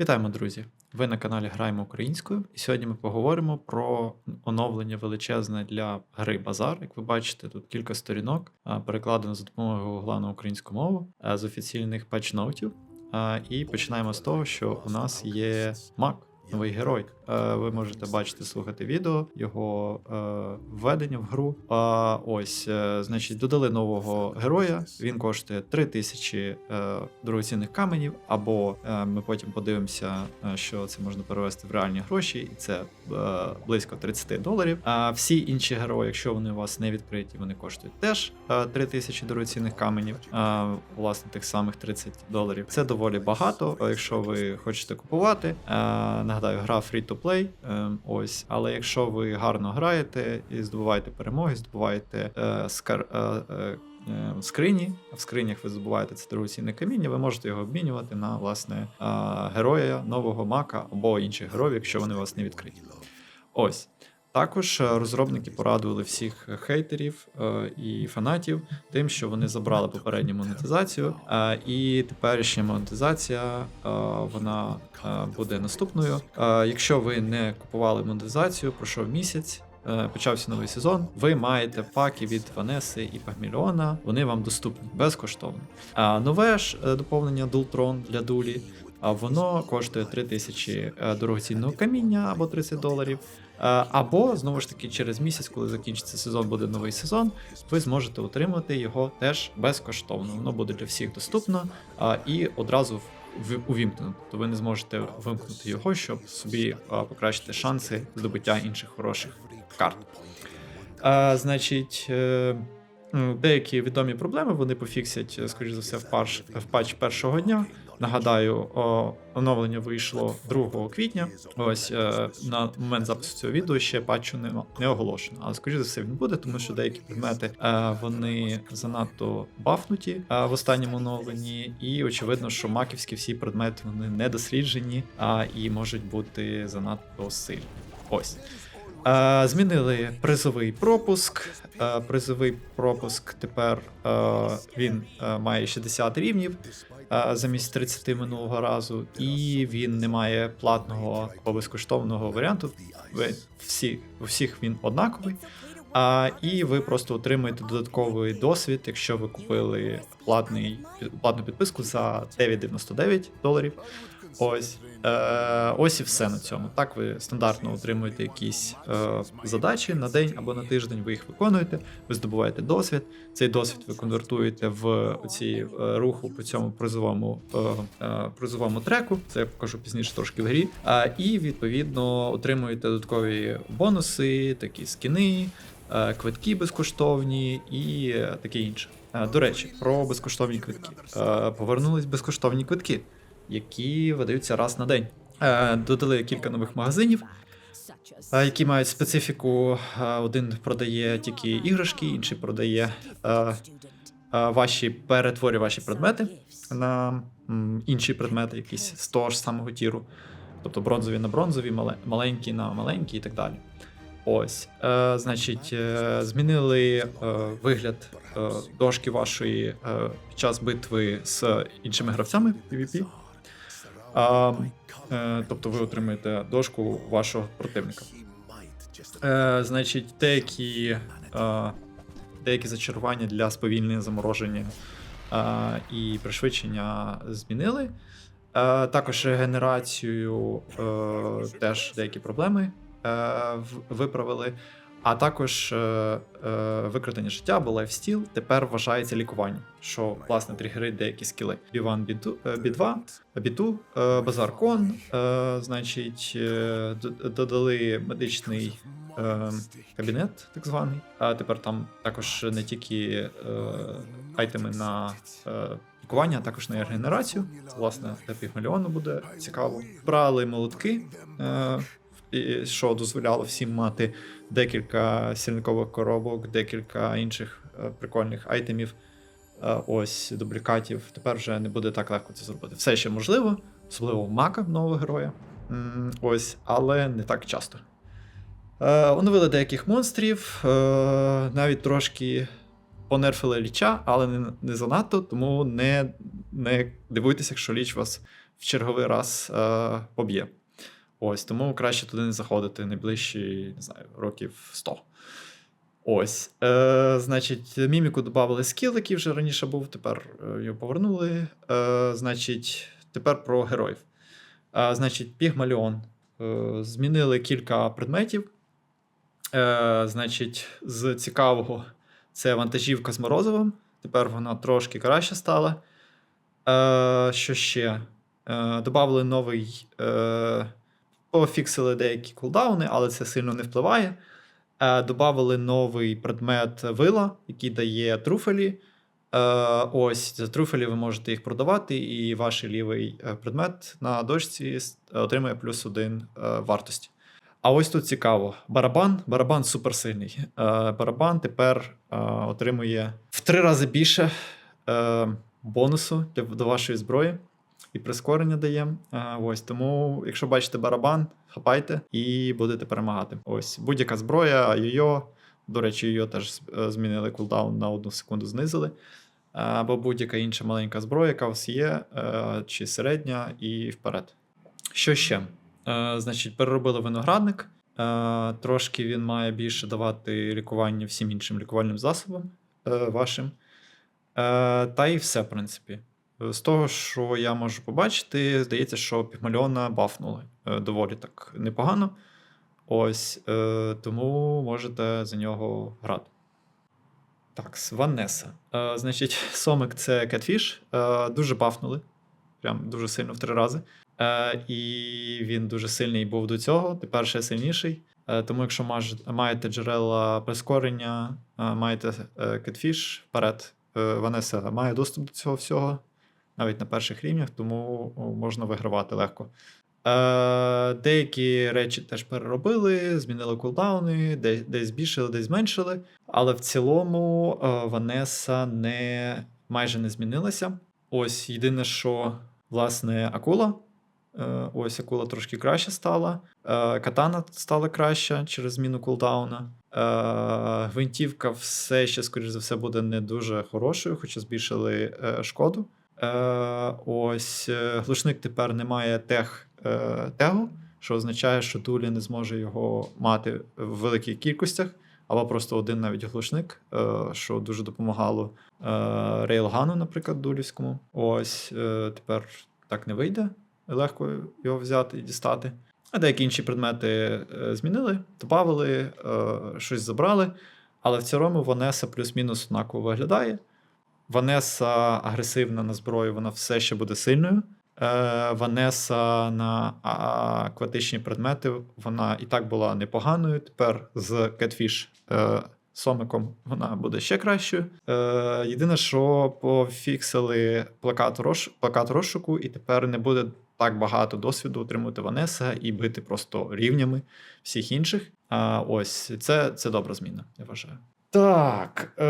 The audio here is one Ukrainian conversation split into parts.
Вітаємо, друзі! Ви на каналі Граємо українською, і сьогодні ми поговоримо про оновлення величезне для гри Базар. Як ви бачите, тут кілька сторінок перекладено за допомогою Гугла на українську мову з офіційних патчноутів. І починаємо з того, що у нас є Мак, новий герой. Е, Ви можете бачити, слухати відео, його е, введення в гру. А ось, е, значить, додали нового героя. Він коштує 3000 е, дорогоцінних каменів, або ми потім подивимося, що це можна перевести в реальні гроші, і це близько 30 доларів. А всі інші герої, якщо вони у вас не відкриті, вони коштують теж е, 3000 дорогоцінних каменів. Власне, тих самих 30 доларів. Це доволі багато. Якщо ви хочете купувати. Нагадаю, гра free to play. е, Ось, але якщо ви гарно граєте і здобуваєте перемоги, здобуваєте е, скар, е, е, в скрині. В скринях ви здобуваєте це дорогоцінне каміння, ви можете його обмінювати на власне е, героя, нового мака або інших героїв, якщо вони у вас не відкриті. Ось. Також е, розробники порадували всіх хейтерів е, і фанатів тим, що вони забрали попередню монетизацію, е, і теперішня монетизація вона буде наступною. Якщо ви не купували монетизацію, пройшов місяць. Почався новий сезон. Ви маєте паки від Ванеси і Пагмільона. Вони вам доступні безкоштовно. А нове ж доповнення Дултрон для дулі. А воно коштує 3000 е, дорогоцінного каміння або 30 доларів. Е, Або знову ж таки через місяць, коли закінчиться сезон, буде новий сезон, ви зможете отримати його теж безкоштовно. Воно буде для всіх доступно і одразу увімкнено. То ви не зможете вимкнути його, щоб собі покращити шанси здобуття інших хороших карт. Значить. е, Деякі відомі проблеми вони пофіксять, е, скоріш за все, в патч першого дня. Нагадаю, оновлення вийшло 2 квітня. Ось е, на момент запису цього відео ще патчу не, не оголошено. Але скоріш за все він буде, тому що деякі предмети е, вони занадто бафнуті е, в останньому оновленні, і очевидно, що маківські всі предмети вони не досліджені а, і можуть бути занадто сильні. Ось. Змінили призовий пропуск. Призовий пропуск тепер він має 60 рівнів замість 30 минулого разу, і він не має платного або безкоштовного варіанту. Всі у всіх він однаковий. А, і ви просто отримуєте додатковий досвід, якщо ви купили платний, платну підписку за 9,99 доларів. Ось. Е, ось і все на цьому. Так, ви стандартно отримуєте якісь е, задачі на день або на тиждень, ви їх виконуєте, ви здобуваєте досвід. Цей досвід ви конвертуєте в ці е, руху по цьому призовому, е, е, призовому треку. Це я покажу пізніше трошки в грі. А, і відповідно отримуєте додаткові бонуси, такі скіни, е, квитки безкоштовні і е, таке інше. Е, До речі, про безкоштовні квитки. Е, Повернулись безкоштовні квитки які видаються раз на день. Е, Додали кілька нових магазинів, е, які мають специфіку. Е, Один продає тільки іграшки, інший продає ваші перетворює ваші предмети на інші предмети, якісь з того ж самого тіру. Тобто бронзові на бронзові, мале- маленькі на маленькі і так далі. Ось, значить, змінили вигляд дошки вашої під час битви з іншими гравцями PvP. Е, тобто ви отримаєте дошку вашого противника. Е, значить, деякі, е, деякі зачарування для сповільнення замороження е, і пришвидшення змінили. Е, також регенерацію е, теж деякі проблеми е, виправили. А також е, е, викрадення життя або лайфстіл тепер вважається лікуванням, що власне тригерить деякі скіли. B1, B2, е, B2, B2 е, Базаркон, е, значить, е, додали медичний е, кабінет, так званий. А тепер там також не тільки е, айтеми на е, лікування, а також на регенерацію. Власне, для півмільйону буде цікаво. Брали молотки, е, що дозволяло всім мати декілька сірникових коробок, декілька інших е, прикольних айтемів. Е, ось дублікатів. Тепер вже не буде так легко це зробити. Все ще можливо, особливо в мака нового героя. Ось, але не так часто. Е, оновили деяких монстрів, навіть трошки понерфили ліча, але не, не занадто, тому не, не дивуйтеся, якщо ліч вас в черговий раз е, поб'є. Ось, тому краще туди не заходити найближчі, не знаю, років 100. Ось. Е, Значить, міміку додали скіл, який вже раніше був, тепер е, його повернули. Е, Значить, тепер про героїв. Е, Значить, Пігмаліон. Е, Змінили кілька предметів. Е, Значить, з цікавого це вантажівка з морозивом. Тепер вона трошки краще стала. Е, Що ще? Е, Добавили новий. Е, Пофіксили деякі кулдауни, але це сильно не впливає. Е, Добавили новий предмет вила, який дає труфелі. Е, Ось за труфелі ви можете їх продавати, і ваш лівий е, предмет на дошці отримує плюс один вартості. А ось тут цікаво: барабан. Барабан суперсильний. Барабан тепер отримує в три рази більше бонусу до вашої зброї. І прискорення дає. Ось тому, якщо бачите барабан, хапайте і будете перемагати. Ось будь-яка зброя, йо-йо. До речі, йо теж е, змінили кулдаун на одну секунду знизили. Або будь-яка інша маленька зброя, яка у вас є, е, чи середня, і вперед. Що ще? Е, Значить, переробили виноградник. Трошки він має більше давати лікування всім іншим лікувальним засобам вашим. Та і все, в принципі. Е, З того, що я можу побачити, здається, що Пігмальона бафнули е, доволі так непогано. Ось, е, тому можете за нього грати. Так, Ванеса. Значить, Сомик це. Е, дуже бафнули. Прям дуже сильно в три рази. І він дуже сильний був до цього, тепер ще сильніший. Тому, якщо маєте джерела прискорення, маєте Catfish вперед. Ванеса має доступ до цього всього, навіть на перших рівнях, тому можна вигравати легко. Е, деякі речі теж переробили, змінили кулдауни, де- десь збільшили, десь зменшили. Але в цілому е, Ванеса не, майже не змінилася. Ось єдине, що власне акула. Е, ось акула трошки краще стала. Е, катана стала краща через зміну кулдауна. Гвинтівка все ще, скоріш за все, буде не дуже хорошою, хоча збільшили шкоду. Е, ось е, глушник тепер не має тех, е, тегу, що означає, що дулі не зможе його мати в великих кількостях, або просто один навіть глушник, що дуже допомагало рейлгану, наприклад, дулівському. Ось тепер так не вийде легко його взяти і дістати. А деякі інші предмети змінили, додали, щось забрали. Але в цілому Ванеса плюс-мінус однаково виглядає. Ванеса агресивна на зброю, вона все ще буде сильною. Е, Ванеса на акватичні предмети, вона і так була непоганою. Тепер з Catfish е, Сомиком вона буде ще кращою. Е, єдине, що пофіксили плакат, розш... плакат розшуку, і тепер не буде так багато досвіду отримувати Ванеса і бити просто рівнями всіх інших. А ось це, це добра зміна, я вважаю. Так, е,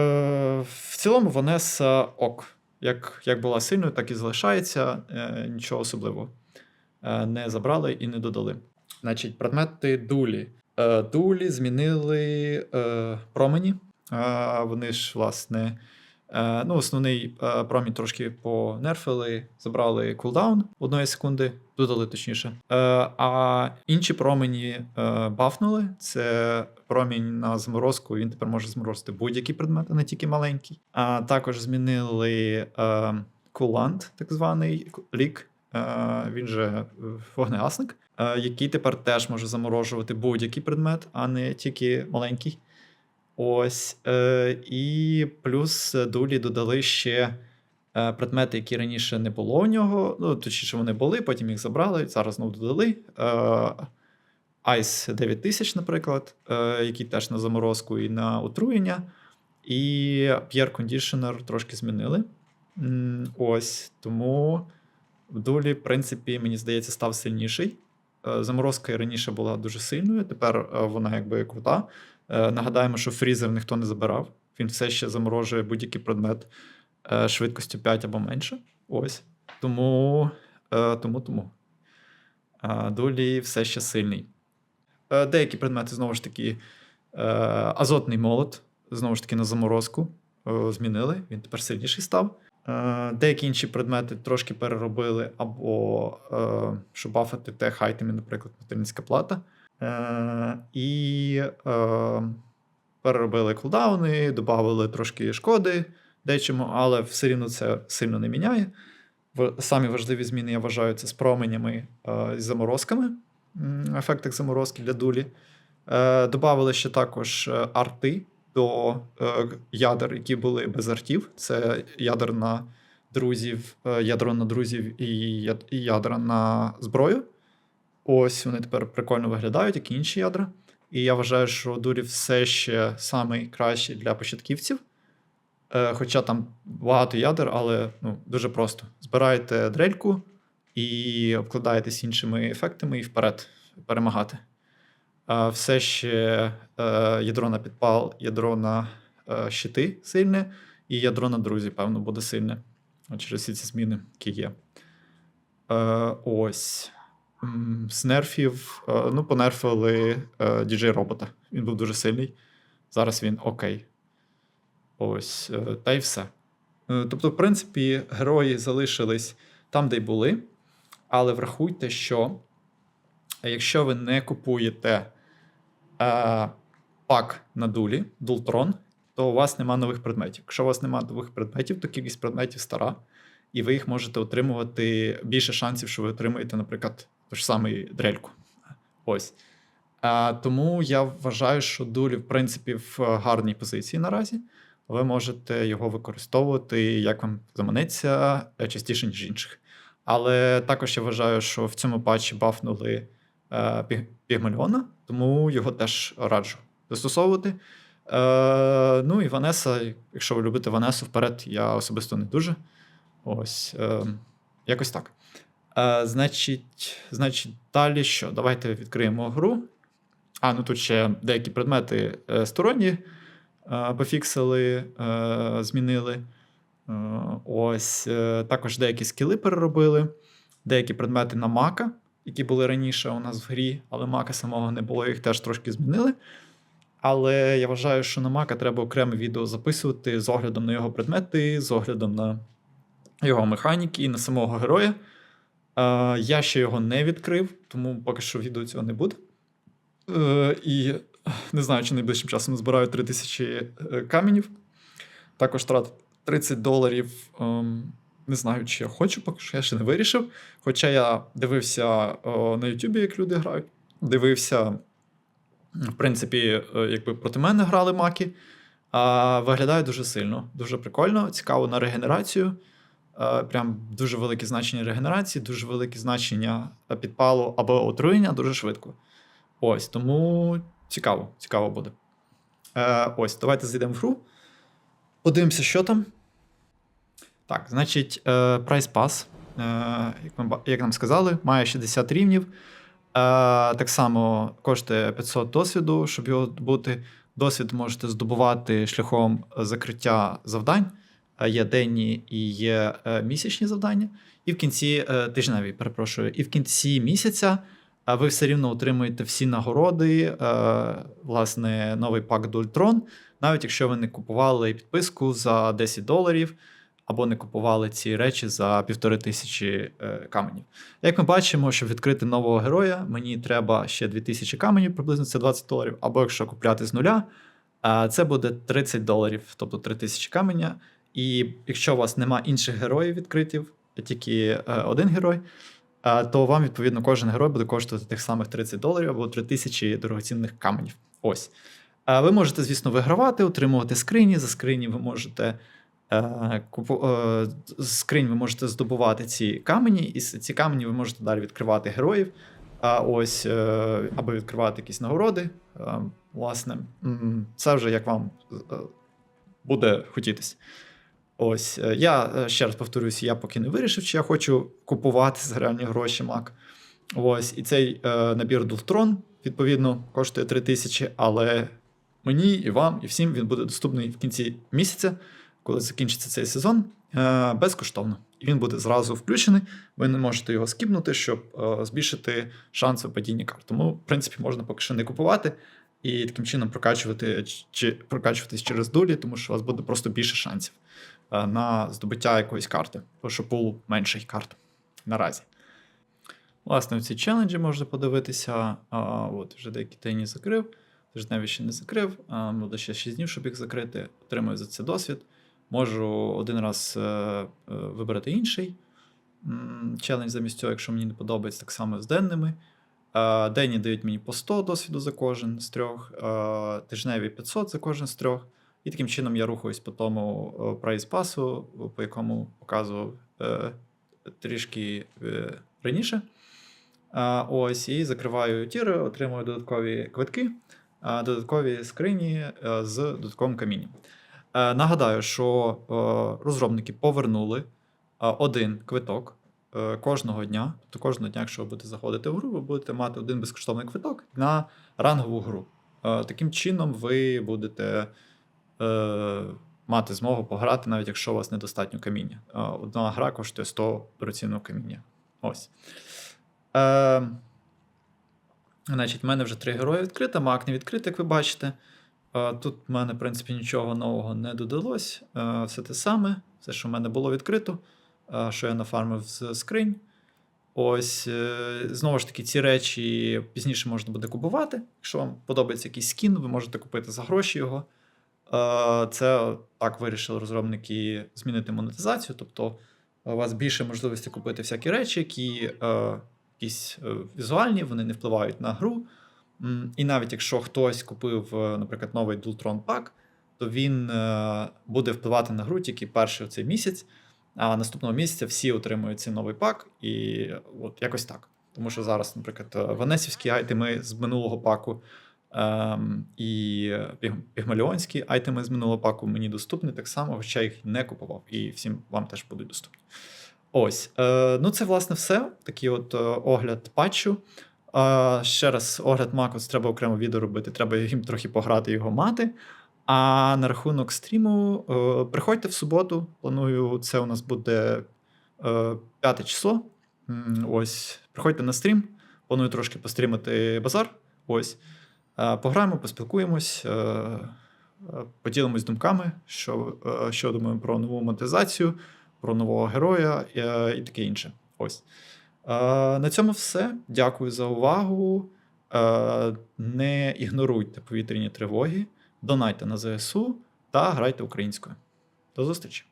в цілому Ванеса ок. Як, як була сильною, так і залишається. Е, нічого особливого. Е, не забрали і не додали. Значить, предмети дулі. Е, дулі змінили е, промені. Е, вони ж, власне, ну, основний е, промінь трошки понерфили, забрали кулдаун одної секунди, додали точніше. Е, а інші промені е, бафнули. Це промінь на заморозку. Він тепер може зморозити будь-які предмети, не тільки маленький. А також змінили е, кулант, так званий лік. Е, він же е, вогнегасник, е, який тепер теж може заморожувати будь-який предмет, а не тільки маленький. Ось. Е, і плюс дулі додали ще е, предмети, які раніше не було у нього. Ну, точніше, вони були, потім їх забрали, зараз знову додали. Е, Ice 9000, наприклад, е, який теж на заморозку і на отруєння. І Pierre Conditioner трошки змінили. Ось. Тому в дулі, в принципі, мені здається, став сильніший. Е, Заморозка раніше була дуже сильною, тепер е, вона якби крута. Е, Нагадаємо, що фрізер ніхто не забирав. Він все ще заморожує будь-який предмет е, швидкістю 5 або менше. Ось. Тому, е, тому, тому. Дулі все ще сильний. Деякі предмети, знову ж таки, азотний молот, знову ж таки, на заморозку змінили. Він тепер сильніший став. Деякі інші предмети трошки переробили, або щоб бафати тех айтемі, наприклад, материнська плата. Е, І е, переробили кулдауни, додали трошки шкоди дечому, але все рівно це сильно не міняє. Самі важливі зміни, я вважаю, це з променями е, і заморозками, м, ефектах заморозки для дулі. Е, Добавили ще також е, арти до е, ядер, які були без артів. Це ядер на друзів, е, ядро на друзів і ядра на зброю. Ось вони тепер прикольно виглядають, як і інші ядра. І я вважаю, що дурі все ще найкращий для початківців. Е, Хоча там багато ядер, але ну, дуже просто. Збираєте дрельку і обкладаєтесь іншими ефектами і вперед перемагати. Е, Все ще е, ядро на підпал, ядро на е, щити сильне, і ядро на друзі, певно, буде сильне через всі ці зміни, які є. Е, Ось. З нерфів, е, ну, понерфили е, діджей робота. Він був дуже сильний. Зараз він окей. Ось, е, та й все. Тобто, в принципі, герої залишились там, де й були. Але врахуйте, що якщо ви не купуєте е, пак на дулі, Дултрон, то у вас нема нових предметів. Якщо у вас нема нових предметів, то кількість предметів стара, і ви їх можете отримувати більше шансів, що ви отримаєте, наприклад, ту ж самий дрельку. Ось. А, тому я вважаю, що дулі, в принципі, в гарній позиції наразі. Ви можете його використовувати, як вам заманеться, е, частіше, ніж інших. Але також я вважаю, що в цьому патчі бафнули е, Піг- Пігмаліона, тому його теж раджу застосовувати. Е, ну і Ванеса, якщо ви любите Ванесу вперед, я особисто не дуже. Ось, е, якось так. Е, значить, значить, далі що? Давайте відкриємо гру. А, ну тут ще деякі предмети е, сторонні е, пофіксили, е, змінили. Ось, також деякі скіли переробили, деякі предмети на мака, які були раніше у нас в грі, але мака самого не було, їх теж трошки змінили. Але я вважаю, що на мака треба окреме відео записувати з оглядом на його предмети, з оглядом на його механіки і на самого героя. Е, я ще його не відкрив, тому поки що відео цього не буде. Е, і не знаю, чи найближчим часом збираю 3000 е, каменів. Також трат 30 доларів. ем, не знаю, чи я хочу, поки що я ще не вирішив. Хоча я дивився на Ютубі, як люди грають. Дивився, в принципі, якби проти мене грали маки. А, виглядає дуже сильно, дуже прикольно, цікаво на регенерацію. Е, Прям дуже велике значення регенерації, дуже велике значення е, підпалу або отруєння дуже швидко. Ось, тому цікаво, цікаво буде. Е, ось, давайте зайдемо в гру. Подивимося, що там. Так, значить, е, Price Pass, е, як, ми, як нам сказали, має 60 рівнів. Е, так само коштує 500 досвіду, щоб його бути. Досвід можете здобувати шляхом закриття завдань. Е, Є денні і є е, місячні завдання. І в кінці е, тижневі, перепрошую, і в кінці місяця ви все рівно отримуєте всі нагороди, власне, новий пак Дультрон, навіть якщо ви не купували підписку за 10 доларів або не купували ці речі за півтори тисячі каменів. Як ми бачимо, щоб відкрити нового героя, мені треба ще 2000 каменів, приблизно це 20 доларів, або якщо купляти з нуля, це буде 30 доларів, тобто 3000 каменя. І якщо у вас нема інших героїв відкритів, тільки е, один герой, е, то вам, відповідно, кожен герой буде коштувати тих самих 30 доларів або 3000 дорогоцінних каменів. Ось. Е, Ви можете, звісно, вигравати, отримувати скрині. За скрині ви можете. скринь ви можете здобувати ці камені, і ці камені ви можете далі відкривати героїв. А ось або відкривати якісь нагороди. Власне, це вже як вам буде хотітись. Ось е, я е, ще раз повторюсь, я поки не вирішив, чи я хочу купувати за реальні гроші Mac. Ось, і цей е, набір Дултрон, відповідно, коштує 3 тисячі, але мені і вам, і всім він буде доступний в кінці місяця, коли закінчиться цей сезон, е, безкоштовно. І він буде зразу включений. Ви не можете його скіпнути, щоб е, збільшити шанси падіння карт. Тому, в принципі, можна поки що не купувати і таким чином прокачувати чи прокачуватись через дулі, тому що у вас буде просто більше шансів. Е, на здобуття якоїсь карти, тому що пул менший карт наразі. Власне, ці челенджі можна подивитися. А, от, вже деякі тені закрив, тижневі ще не закрив. Буде ще 6 днів, щоб їх закрити. Отримую за це досвід. Можу один раз е, е, вибрати інший челендж замість цього, якщо мені не подобається, так само з денними. Е, Денні дають мені по 100 досвіду за кожен з трьох, е, тижневі 500 за кожен з трьох. І таким чином я рухаюсь по тому е, прайс-пасу, по якому показував е, трішки е, раніше. А, Ось, і закриваю тіри, отримую додаткові квитки, а, додаткові скрині е, з додатковим камінням. Е, Нагадаю, що е, розробники повернули е, один квиток е, кожного дня. Тобто кожного дня, якщо ви будете заходити в гру, ви будете мати один безкоштовний квиток на рангову гру. Таким чином, ви будете мати змогу пограти, навіть якщо у вас недостатньо каміння. Е, Одна гра коштує 100 дорогоцінного каміння. Ось. Е, значить, в мене вже три герої відкрита, мак не відкритий, як ви бачите. Е, тут в мене, в принципі, нічого нового не додалось. Е, все те саме, все, що в мене було відкрито, е, що я нафармив з скринь. Ось, е, знову ж таки, ці речі пізніше можна буде купувати. Якщо вам подобається якийсь скін, ви можете купити за гроші його. Е, Це так вирішили розробники змінити монетизацію. Тобто у вас більше можливості купити всякі речі, які е, якісь е, візуальні, вони не впливають на гру. І навіть якщо хтось купив, е, наприклад, новий Dultron пак, то він е, буде впливати на гру тільки перший цей місяць, а наступного місяця всі отримують цей новий пак, і от якось так. Тому що зараз, наприклад, е, ванесівські айтеми з минулого паку ем, і піг- пігмаліонські айтеми з минулого паку мені доступні так само, хоча їх не купував, і всім вам теж будуть доступні. Ось, е, ну це власне все. Такий от е, огляд патчу. Е, ще раз, огляд Макос треба окремо відео робити, треба їм трохи пограти його мати. А на рахунок стріму, е, приходьте в суботу. Планую, це у нас буде е, п'яте число. Ось, приходьте на стрім. Планую трошки пострімити базар. Ось. Е, Пограємо, поспілкуємось, е, е, поділимось думками, що, що думаємо про нову монетизацію, про нового героя і таке інше. Ось. На цьому все. Дякую за увагу. Не ігноруйте повітряні тривоги, донайте на ЗСУ та грайте українською. До зустрічі!